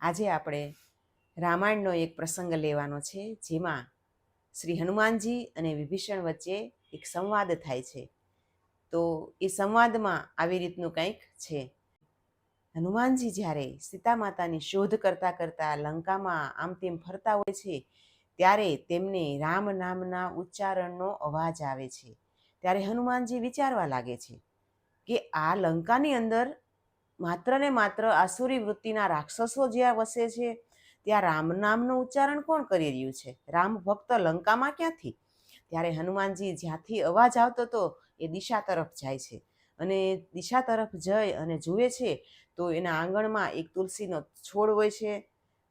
આજે આપણે રામાયણનો એક પ્રસંગ લેવાનો છે, જેમાં શ્રી હનુમાનજી અને વિભીષણ વચ્ચે એક સંવાદ થાય છે. તો એ સંવાદમાં આવી રીતનું કંઈક છે. હનુમાનજી જ્યારે સીતા માતાની શોધ કરતાં કરતાં લંકામાં આમ તેમ ફરતા હોય છે, ત્યારે તેમને રામ નામના ઉચ્ચારણનો અવાજ આવે છે. ત્યારે હનુમાનજી વિચારવા લાગે છે કે આ લંકાની અંદર માત્ર ને માત્ર આસુરી વૃત્તિના રાક્ષસો જ્યાં વસે છે, ત્યાં રામ નામનું ઉચ્ચારણ કોણ કરી રહ્યું છે? રામ ભક્ત લંકામાં ક્યાંથી? ત્યારે હનુમાનજી જ્યાંથી અવાજ આવતો હતો, એ દિશા તરફ જાય છે. અને દિશા તરફ જઈ અને જુએ છે, તો એના આંગણમાં એક તુલસીનો છોડ હોય છે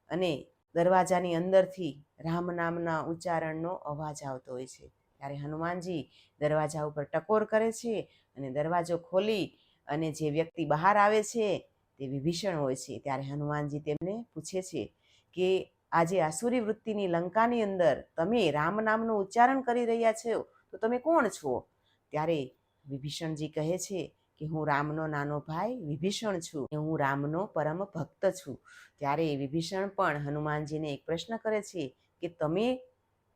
અને દરવાજાની અંદરથી રામ નામના ઉચ્ચારણનો અવાજ આવતો હોય છે. ત્યારે હનુમાનજી દરવાજા ઉપર ટકોર કરે છે અને દરવાજો ખોલી અને જે વ્યક્તિ બહાર આવે છે તે વિભીષણ હોય છે. ત્યારે હનુમાનજી તેમને પૂછે છે કે, આજે આસુરી વૃત્તિની લંકાની અંદર તમે રામ નામનું ઉચ્ચારણ કરી રહ્યા છો? તો તમે કોણ છો? ત્યારે વિભીષણજી કહે છે કે, હું રામનો નાનો ભાઈ વિભીષણ છું હું રામનો પરમ ભક્ત છું. ત્યારે વિભીષણ પણ હનુમાનજીને એક પ્રશ્ન કરે છે કે, તમે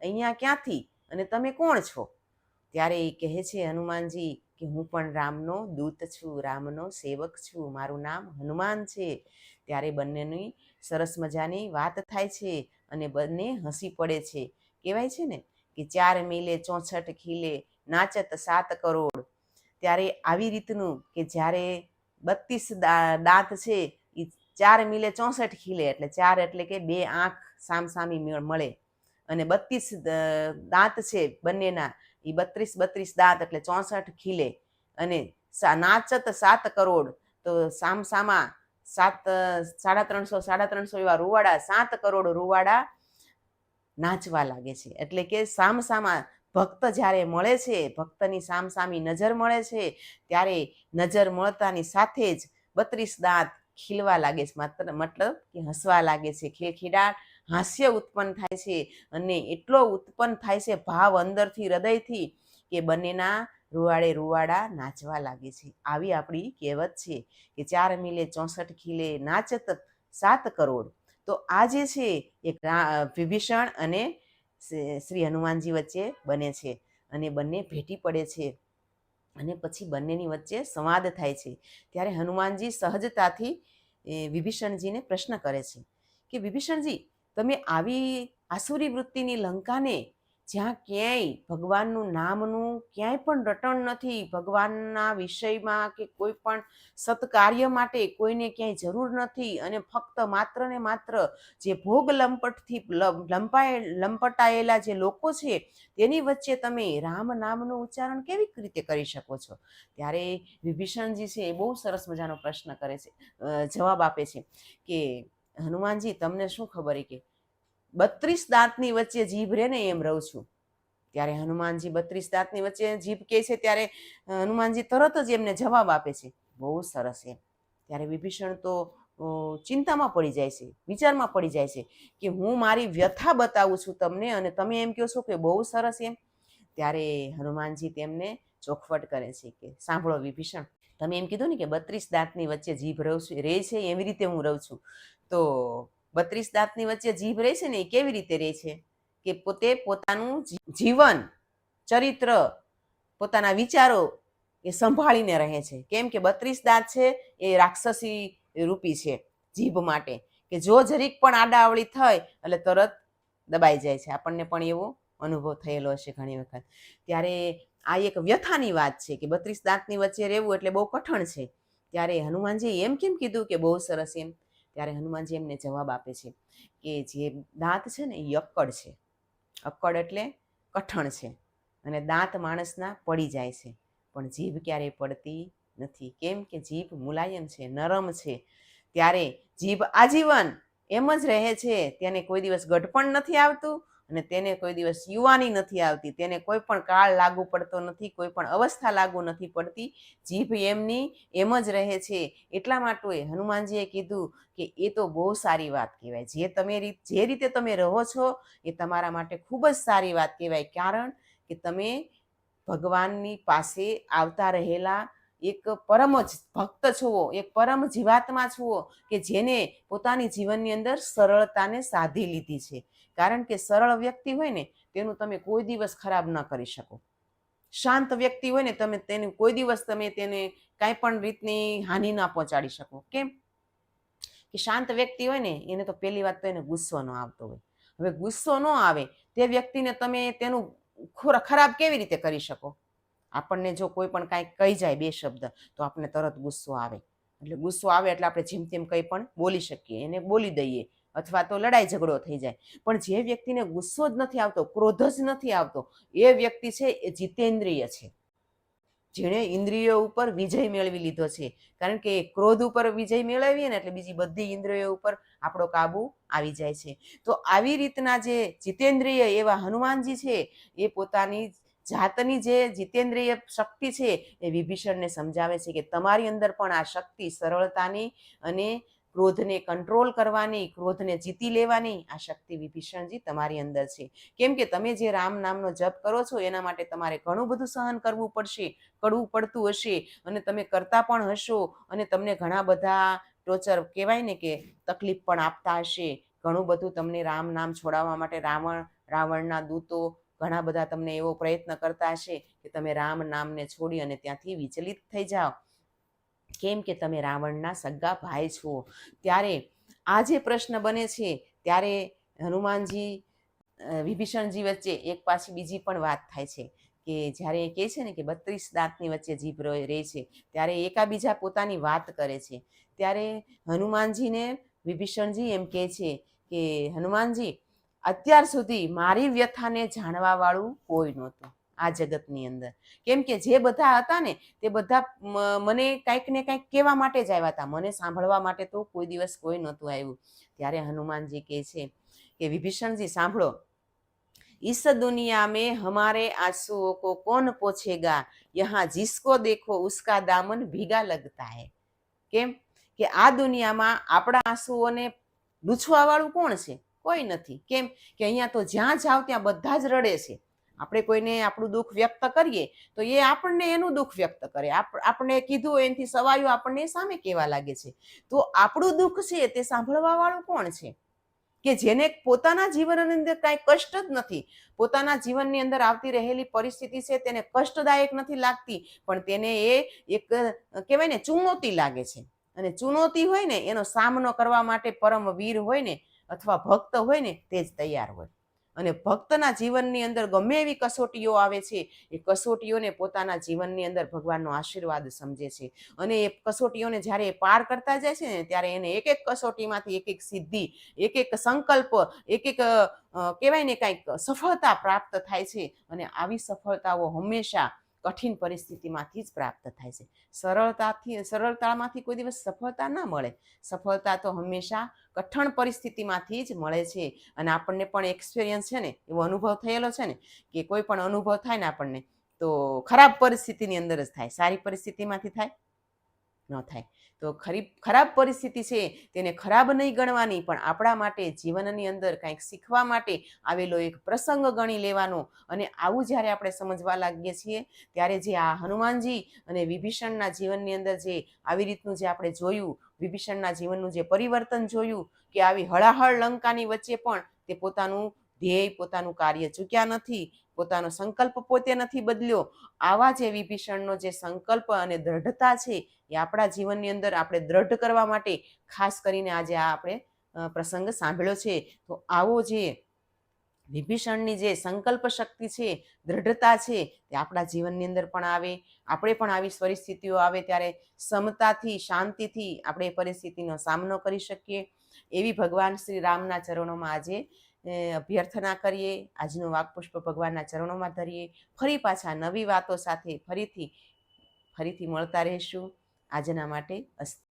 અહીંયા ક્યાંથી અને તમે કોણ છો? ત્યારે એ કહે છે, હનુમાનજી કે હું પણ રામનો દૂત છું, રામનો સેવક છું, મારું નામ હનુમાન છે. ત્યારે બંનેની સરસ મજાની વાત થાય છે અને બંને હસી પડે છે. કહેવાય છે ને કે ચાર મિલે ચોસઠ ખીલે નાચત સાત કરોડ. ત્યારે આવી રીતનું કે જ્યારે બત્રીસ દાંત છે એ ચાર મિલે ચોસઠ ખીલે, એટલે ચાર એટલે કે બે આંખ સામસામી મેળ મળે. અને બત્રીસ દાંત છે બંનેના એ બત્રીસ બત્રીસ દાંત એટલે ચોસઠ ખીલે. અને નાચત સાત કરોડ, તો સામસામા સાત સાડા ત્રણસો સાડા ત્રણસો એવા રૂવાડા, સાત કરોડ રૂવાડા નાચવા લાગે છે. એટલે કે સામસામા ભક્ત જ્યારે મળે છે, ભક્તની સામસામી નજર મળે છે, ત્યારે નજર મળતાની સાથે જ બત્રીસ દાંત ખીલવા લાગે છે. માત્ર મતલબ કે હસવા લાગે છે. ખીલખીડાટ હાસ્ય ઉત્પન્ન થાય છે અને એટલો ઉત્પન્ન થાય છે ભાવ અંદરથી, હૃદયથી કે બંનેના રૂવાડે રૂવાડા નાચવા લાગે છે. આવી આપણી કહેવત છે કે ચાર મિલે ચોસઠ ખીલે નાચત સાત કરોડ. તો આ જે છે એ વિભીષણ અને શ્રી હનુમાનજી વચ્ચે બને છે અને બંને ભેટી પડે છે અને પછી બંનેની વચ્ચે સંવાદ થાય છે. ત્યારે હનુમાનજી સહજતાથી વિભીષણજીને પ્રશ્ન કરે છે કે વિભીષણજી તમે આવી આસુરી વૃત્તિની લંકાને જ્યાં ક્યાંય ભગવાનનું નામનું ક્યાંય પણ રટણ નથી, ભગવાનના વિષયમાં કે કોઈ પણ સત્કાર્ય માટે કોઈને ક્યાંય જરૂર નથી અને ફક્ત માત્ર ને માત્ર જે ભોગ લંપટથી લંપાય, લંપટાયેલા જે લોકો છે, તેની વચ્ચે તમે રામ નામનું ઉચ્ચારણ કેવી રીતે કરી શકો છો? ત્યારે વિભીષણજી છે એ બહુ સરસ મજાનો પ્રશ્ન કરે છે જવાબ આપે છે કે હનુમાનજી, તમને શું ખબર કે બત્રીસ દાંતની વચ્ચે જીભ રહે ને એમ રહું છું. ત્યારે હનુમાનજી બત્રીસ દાંતની વચ્ચે જીભ કહે છે ત્યારે હનુમાનજી તરત જ એમને જવાબ આપે છે. બહુ સરસ એમ. ત્યારે વિભીષણ તો ચિંતામાં પડી જાય છે, વિચારમાં પડી જાય છે કે હું મારી વ્યથા બતાવું છું તમને અને તમે એમ કહો છો કે બહુ સરસ એમ. ત્યારે હનુમાનજી તેમને ચોખવટ કરે છે કે સાંભળો વિભીષણ. તમે એમ કીધું ને કે બત્રીસ દાંતની વચ્ચે જીભ રહું છું રહે છે એવી રીતે હું રહું છું. તો બત્રીસ દાંતની વચ્ચે જીભ રહે છે ને, એ કેવી રીતે રહે છે? કે પોતે પોતાનું જીવન, ચરિત્ર, પોતાના વિચારો એ સંભાળીને રહે છે. કેમ કે બત્રીસ દાંત છે, એ રાક્ષસી રૂપી છે જીભ માટે. કે જો જરીક પણ આડાવળી થાય એટલે તરત દબાઈ જાય છે. આપણને પણ એવો અનુભવ થયેલો હશે ઘણી વખત. ત્યારે આ એક વ્યથાની વાત છે કે બત્રીસ દાંતની વચ્ચે રહેવું એટલે બહુ કઠણ છે. ત્યારે હનુમાનજી એમ કેમ કીધું કે બહુ સરસ એમ? ત્યારે હનુમાનજી એમને જવાબ આપે છે કે જે દાંત છે ને એ અક્કડ છે. અક્કડ એટલે કઠણ છે અને દાંત માણસના પડી જાય છે. પણ જીભ ક્યારેય પડતી નથી. કેમ કે જીભ મુલાયમ છે, નરમ છે. ત્યારે જીભ આજીવન એમ જ રહે છે. તેને કોઈ દિવસ ગઢ પણ નથી આવતું અને તેને કોઈ દિવસ યુવાની નથી આવતી, તેને કોઈ પણ કાળ લાગુ પડતો નથી, કોઈ પણ અવસ્થા લાગુ નથી પડતી. જીભ એમની, એમ જ રહે છે. એટલા માટે હનુમાનજીએ કીધું કે એ તો બહુ સારી વાત કહેવાય. જે તમે જે રીતે તમે રહો છો, એ તમારા માટે ખૂબ જ સારી વાત કહેવાય. કારણ કે તમે ભગવાનની પાસે આવતા રહેલા એક પરમ જ ભક્ત છુઓ એક પરમ જીવાત્મા છુઓ કે જેને પોતાની જીવનની અંદર સરળતાને સાધી લીધી છે. કારણ કે સરળ વ્યક્તિ હોય ને, તેનું તમે કોઈ દિવસ ખરાબ ન કરી શકો. શાંત વ્યક્તિ હોય ને, તમે તેને કોઈ દિવસ તમે તેને કાંઈ પણ રીતની હાનિ ના પહોંચાડી શકો. કેમ? કે શાંત વ્યક્તિ હોય ને, એને તો પહેલી વાત તો એને ગુસ્સો ન આવતો હોય. હવે ગુસ્સો ન આવે, તે વ્યક્તિને તમે તેનું ખોરા- ખરાબ કેવી રીતે કરી શકો? આપણને જો કોઈ પણ કાંઈક કહી જાય બે શબ્દ, તો આપણને તરત ગુસ્સો આવે. એટલે ગુસ્સો આવે એટલે આપણે જેમ તેમ કંઈ પણ બોલી શકીએ, એને બોલી દઈએ. અથવા તો લડાઈ ઝઘડો થઈ જાય. પણ જે વ્યક્તિને ગુસ્સો જ નથી આવતો, ક્રોધ જ નથી આવતો, એ વ્યક્તિ છે એ જીતેન્દ્રિય છે. જેણે ઇન્દ્રિયો ઉપર વિજય મેળવી લીધો છે. કારણ કે ક્રોધ ઉપર વિજય મેળવીએ ને એટલે બીજી બધી ઇન્દ્રિયો ઉપર આપણો કાબુ આવી જાય છે. તો આવી રીતના જે જીતેન્દ્રિય એવા હનુમાનજી છે, એ પોતાની જાતની જે જીતેન્દ્રિય શક્તિ છે, એ વિભીષણને સમજાવે છે કે તમારી અંદર પણ આ શક્તિ સરળતાની અને ક્રોધને કંટ્રોલ કરવાની, ક્રોધને જીતી લેવાની, આ શક્તિ વિભીષણજી તમારી અંદર છે. કેમ કે તમે જે રામ નામનો જપ કરો છો, એના માટે તમારે ઘણું બધું સહન કરવું પડશે, કરવું પડતું હશે, અને તમે કરતા પણ હશો, અને તમને ઘણા બધા ટોચર કહેવાય ને કે તકલીફ પણ આપતા હશે. ઘણું બધું તમને રામ નામ છોડાવવા માટે રાવણ, રાવણના દૂતો ઘણા બધા તમને એવો પ્રયત્ન કરતા હશે કે તમે રામ નામને છોડી અને ત્યાંથી વિચલિત થઈ જાઓ. કેમ કે તમે રાવણના સગા ભાઈ છો? ત્યારે આ જે પ્રશ્ન બને છે, ત્યારે હનુમાનજી વિભીષણજી વચ્ચે એક પાછી બીજી પણ વાત થાય છે કે જ્યારે એ કહે છે ને કે બત્રીસ દાંતની વચ્ચે જીભ રહે છે, ત્યારે એકાબીજા પોતાની વાત કરે છે. ત્યારે હનુમાનજીને વિભીષણજી એમ કહે છે કે, હનુમાનજી, અત્યાર સુધી મારી વ્યથાને જાણવાવાળું કોઈ નહોતું. આ જગતની અંદર કેમ કે જે બધા હતા ને તે બધા મ- મને કાંઈક ને કાંઈક કહેવા માટે જ આવ્યા હતા મને સાંભળવા માટે તો કોઈ દિવસ કોઈ નહોતું આવ્યું ત્યારે હનુમાનજી કહે છે કે વિભીષણજી સાંભળો इस दुनिया में हमारे आंसुओं को कौन पोछेगा यहाँ जिसको देखो उसका दामन भीगा लगता है કેમ કે આ દુનિયામાં આપણા આંસુઓને લૂછવા વાળું કોણ છે કોઈ નથી કેમ કે અહીંયા તો જ્યાં જાવ ત્યાં બધા જ રડે છે આપણે કોઈને આપણું દુઃખ વ્યક્ત કરીએ, તો એ આપણને એનું દુઃખ વ્યક્ત કરે. આપ- આપણે કીધું એનાથી સવાયું આપણને સામે કહેવા લાગે છે? તો આપણું દુઃખ છે તે સાંભળવા વાળું કોણ છે? કે જેને પોતાના જીવનની અંદર કાંઈ કષ્ટ જ નથી, પોતાના જીવનની અંદર આવતી રહેલી પરિસ્થિતિ છે તેને કષ્ટદાયક નથી લાગતી, પણ તેને એ એક, કહેવાય ને, ચુનૌતી લાગે છે. અને ચુનૌતી હોય ને, એનો સામનો કરવા માટે પરમ વીર હોય ને, અથવા ભક્ત હોય ને, તે જ તૈયાર હોય. અને ભક્તના જીવનની અંદર ગમે એવી કસોટીઓ આવે છે, એ કસોટીઓને પોતાના જીવનની અંદર ભગવાનનો આશીર્વાદ સમજે છે. અને એ કસોટીઓને જ્યારે એ પાર કરતા જાય છે ને, ત્યારે એને એક એક કસોટીમાંથી એક એક સિદ્ધિ એક એક સંકલ્પ એક એક કહેવાય ને કાંઈક સફળતા પ્રાપ્ત થાય છે. અને આવી સફળતાઓ હંમેશા કઠિન પરિસ્થિતિમાંથી જ પ્રાપ્ત થાય છે. સરળતાથી સરળતામાંથી કોઈ દિવસ સફળતા ના મળે. સફળતા તો હંમેશા કઠણ પરિસ્થિતિમાંથી જ મળે છે. અને આપણને પણ એક્સપિરિયન્સ છે ને, એવો અનુભવ થયેલો છે ને, કે કોઈ પણ અનુભવ થાય ને આપણને, તો ખરાબ પરિસ્થિતિની અંદર જ થાય. સારી પરિસ્થિતિમાંથી થાય, ન થાય. તો ખરી, ખરાબ પરિસ્થિતિ છે, તેને ખરાબ નહીં ગણવાની, પણ આપણા માટે, જીવનની અંદર કંઈક શીખવા માટે આવેલો એક પ્રસંગ ગણી લેવાનો. અને આવું જ્યારે આપણે સમજવા લાગીએ છીએ, ત્યારે જે આ હનુમાનજી અને વિભીષણના જીવનની અંદર જે આવી રીતનું જે આપણે જોયું, વિભીષણના જીવનનું જે પરિવર્તન જોયું, કે આવી હળાહળ લંકાની વચ્ચે પણ તે પોતાનું ધ્યેય પોતાનું કાર્ય ચૂક્યા નથી, પોતાનો સંકલ્પ પોતે નથી બદલ્યો. આવા જે વિભીષણનો જે સંકલ્પ અને દ્રઢતા છે એ આપણા જીવનની અંદર આપણે દ્રઢ કરવા માટે ખાસ કરીને આજે આ આપણે પ્રસંગ સાંભળ્યો છે. તો આવો જે વિભીષણની જે સંકલ્પ શક્તિ છે, દ્રઢતા છે, તે આપણા જીવનની અંદર પણ આવે. આપણે પણ આવી પરિસ્થિતિઓ આવે ત્યારે સમતાથી, શાંતિથી આપણે એ પરિસ્થિતિનો સામનો કરી શકીએ. એવી ભગવાન શ્રી રામના ચરણોમાં આજે અભ્યર્થના કરીએ, આજનું વાકપુષ્પ ભગવાનના ચરણોમાં ધરીએ, ફરી પાછા નવી વાતો સાથે ફરીથી ફરીથી મળતા રહીશું. આજના માટે અસ્તુ